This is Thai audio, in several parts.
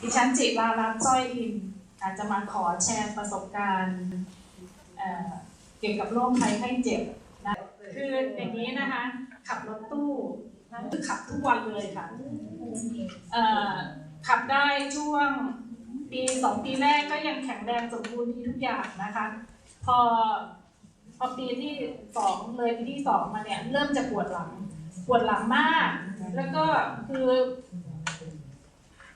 ดิฉันจิรารัตน์จ้อยอินอาจจะมาขอแชร์ประสบการณ์เเกี่ยวกับโรคภัยไข้เจ็บนะคืออย่างนี้นะคะ ขับรถตู้คือขับทุกวันเลยค่ะขับได้ช่วงปีสองปีแรกก็ยังแข็งแรงสมบูรณ์ดีทุกอย่างนะคะ พอพอปีที่สองเลยปีที่สองมาเนี่ยเริ่มจะปวดหลัง ปวดหลังมาก แล้วก็คือ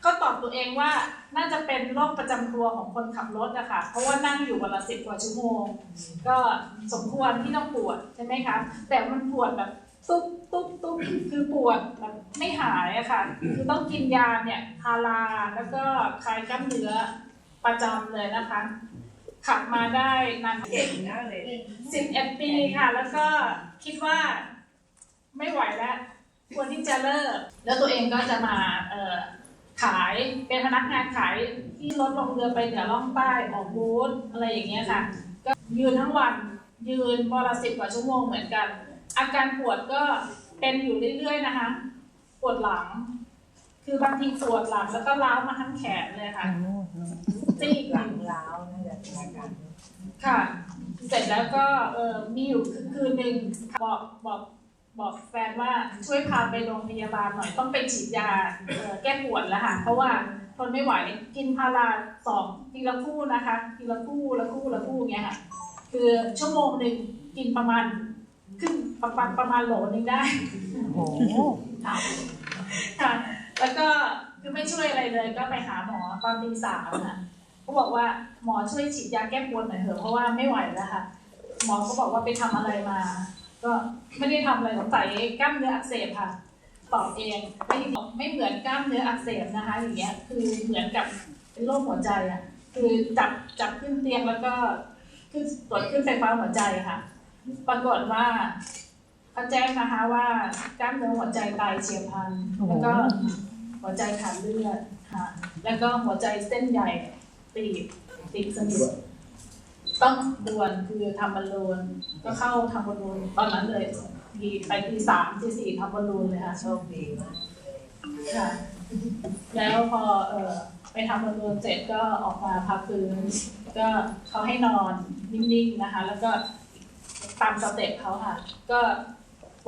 ก็ตอบตัวเองว่าน่าจะเป็นโรคประจำตัวของคนขับรถอะค่ะ เพราะว่านั่งอยู่วันละสิบกว่าชั่วโมง ก็สมควรที่ต้องปวดใช่ไหมคะ แต่มันปวดแบบตุ๊บตุ๊บตุ๊บคือปวดแบบไม่หายอะค่ะ คือต้องกินยาเนี่ยพาราแล้วก็คลายกล้ามเนื้อประจำเลยนะคะ ขับมาได้นานเก่งนะเลยสิบเอ็ดปีค่ะ แล้วก็คิดว่าไม่ไหวแล้วควรที่จะเลิก แล้วตัวเองก็จะมาเอ่อ ขายเป็นพนักงานขายที่รถลงเรือไปเหนือล่องใต้ออกบูธอะไรอย่างเงี้ยค่ะ ก็ยืนทั้งวันยืนวันละสิบกว่าชั่วโมงเหมือนกัน อาการปวดก็เป็นอยู่เรื่อยๆนะคะ ปวดหลัง คือบางทีปวดหลังแล้วก็ล้าวมาทั้งแขนเลยค่ะซีกหหลัลังงล้าวน่าจะเป็นอาการค่ะ เสร็จแล้วก็เออมีอยู่คืนหนึ่งบอกบอก บอกแฟนว่าช่วยพาไปโรงพยาบาลหน่อยต้องไปฉีดยาเอ่อแก้ปวดแล้วค่ะเพราะว่าทนไม่ไหวกินพาราสองทีละคู่นะคะทีละคู่ละคู่ละคู่เงี้ยค่ะคือชั่วโมงหนึ่งกินประมาณครึ่งประมาณประมาณโหลนึงได้โอ้โหค่ะค่ะแล้วก็คือไม่ช่วยอะไรเลยก็ไปหาหมอตอนตีสามค่ะเขาบอกว่าหมอช่วยฉีดยาแก้ปวดหน่อยเถอะเพราะว่าไม่ไหวแล้วค่ะหมอก็บอกว่าไปทำอะไรมา ก็ไม่ได้ทำอะไรสงสัยกล้ามเนื้ออักเสบค่ะตอบเองไม่ไม่เหมือนกล้ามเนื้ออักเสบนะคะ อย่างเงี้ย คือเหมือนกับเป็นโรคหัวใจอะ คือจับจับขึ้นเตียงแล้วก็ขึ้นตรวจขึ้นไฟฟ้าหัวใจค่ะ ปรากฏว่าเขาแจ้งนะคะว่ากล้ามเนื้อหัวใจตายเฉียบพลันแล้วก็หัวใจขาดเลือดค่ะ แล้วก็หัวใจเส้นใหญ่ตีบตีบสนิท ต้องด่วนคือทำบอลลูนก็เข้าทำบอลลูนตอนนั้นเลยทีไปทีสามทีสี่ทำบอลลูนเลยค่ะโชคดีมากค่ะแล้วพอเอ่อไปทำบอลลูนเสร็จก็ออกมาพักฟื้นก็เขาให้นอนนิ่งๆนะคะ แล้วก็ตามสเต็ปเขาค่ะ ก็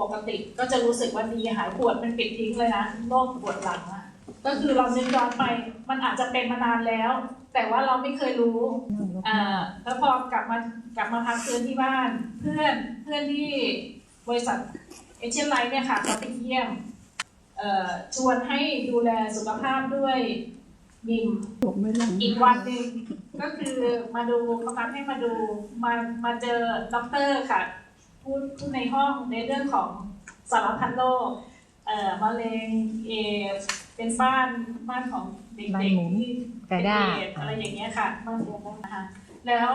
ปกติก็จะรู้สึกว่าดีหายปวดเป็นปิดทิ้งเลยนะโรคปวดหลังอะ ก็คือเรานึกย้อนไปมันอาจจะเป็นมานานแล้ว แต่ว่าเราไม่เคยรู้อ่าแล้วพอกลับมากลับมาพักฟื้นที่บ้าน เพื่อนเพื่อนที่บริษัทเอเชียนไลท์เนี่ยค่ะเขาไปเยี่ยมชวนให้ดูแลสุขภาพด้วยบิมอีกวันหนึ่งก็คือมาดูเขานัให้มาดูมามาเจอด็อกเตอร์ค่ะพูดพูดในห้องในเรื่องของสารพัดโรคเอ่อมะเร็งเอ เป็นบ้านบ้านของเด็บ้านกหมุนๆที่กระด้า เป็นเอดส์อะไรอย่างเงี้ยค่ะบ้านเดียวกันนะคะแล้ว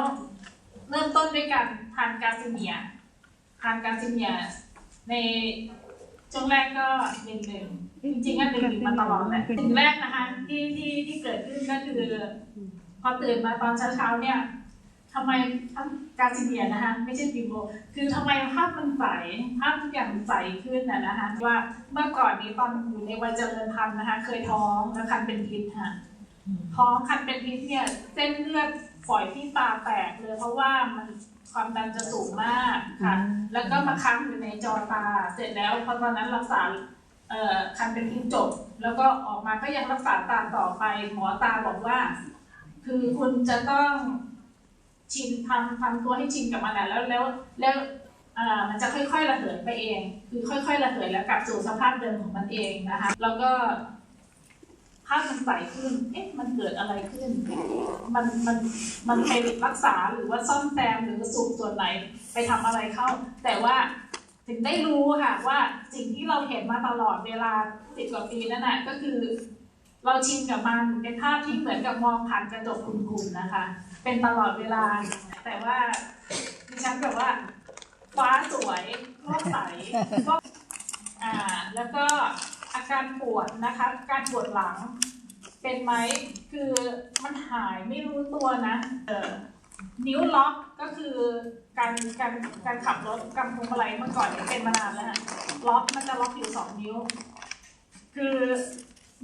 เริ่มต้นด้วยการทานกาซิเมียทานกาซิเมียในช่วงแรกก็หนึ่งหนึ่งจริงๆก็หนึ่งหนึ่งมาตลอดแหละสิ่งแรกนะคะที่ที่ที่เกิดขึ้นก็คือ พอตื่นมาตอนเช้าๆเนี่ย ทำไมทั้งกาซิเมียนะคะไม่ใช่บิโบคือทำไมภาพมันใสภาพทุกอย่างใสขึ้นน่ะนะคะว่าเมื่อก่อนนี้ตอนอยู่ในวัยเจริญพันธุ์นะคะเคยท้องแล้วคันเป็นพิษค่ะท้องคันเป็นพิษเนี่ยเส้นเลือดฝอยที่ตาแตกเลยเพราะว่ามันความดันจะสูงมากค่ะ แล้วก็มาค้างอยู่ในจอตา เสร็จแล้วพอตอนนั้นรักษาเอ่อคันเป็นพิษจบ แล้วก็ออกมาก็ยังรักษาตาต่อไป หมอตาบอกว่า คือคุณจะต้อง ชินทำทำตัวให้ชินกับมันอะแล้วแล้วแล้วมันจะค่อยๆระเหยไปเอง คือค่อยๆระเหยแล้วกลับสู่สภาพเดิมของมันเองนะคะ แล้วก็ภาพมันใสขึ้น เอ๊ะ มันเกิดอะไรขึ้น มัน มัน มันไปรักษาหรือว่าซ่อมแซมหรือสูบส่วนไหนไปทำอะไรเข้า แต่ว่าถึงได้รู้ค่ะว่าสิ่งที่เราเห็นมาตลอดเวลาสิบกว่าปีนั่นน่ะก็คือ เราชินกับมันเป็นภาพที่เหมือนกับมองผ่านกระจกคุณๆนะคะ เป็นตลอดเวลา แต่ว่าดิฉันแบบว่าฟ้าสวยโลกใสโลกอ่าแล้วก็อาการปวดนะคะ การปวดหลัง เป็นไหมคือมันหายไม่รู้ตัวนะเออนิ้วล็อกก็คือการการการขับรถกำพวงมาลัยเมื่อก่อนเนี่ยเป็นมานานแล้วฮะล็อกมันจะล็อกอยู่สองนิ้ว คือ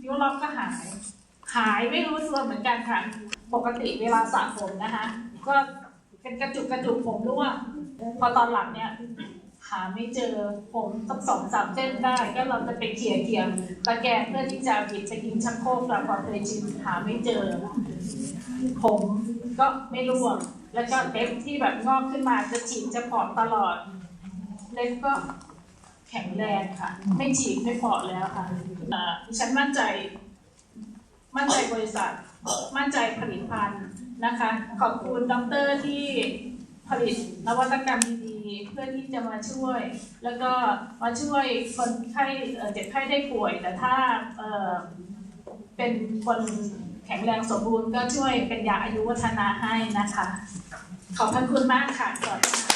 นิ้วล็อกก็หาย หายไม่รู้ตัวเหมือนกันค่ะ ปกติเวลาสระผมนะคะ ก็เป็นกระจุกกระจุกผมร่วงพอตอนหลังเนี่ยหาไม่เจอผมสักสองสามเส้นได้ ก็เราจะไปเขี่ยเขี่ยตะแกรงเพื่อที่จะหยิบไปกินชักโครกเราพอเคยชิมหาไม่เจอ ผมก็ไม่ร่วงแล้วก็เล็บที่แบบงอกขึ้นมาจะฉีกจะผอมตลอด เล็บก็ แข็งแรงค่ะ ไม่ฉีกไม่ผอแล้วค่ะดิฉันมั่นใจ มั่นใจบริษัท มั่นใจผลิตภัณฑ์นะคะ ขอบคุณดรที่ผลิตนวัตกรรมดีๆ เพื่อที่จะมาช่วย แล้วก็มาช่วยคนไข้เจ็บไข้ได้ป่วย แต่ถ้าเเป็นคนแข็งแรงสมบูรณ์ก็ช่วยเป็นยาอายุวัฒนะให้นะคะ ขอบพระคุณมากค่ะสวัสดีค่ะ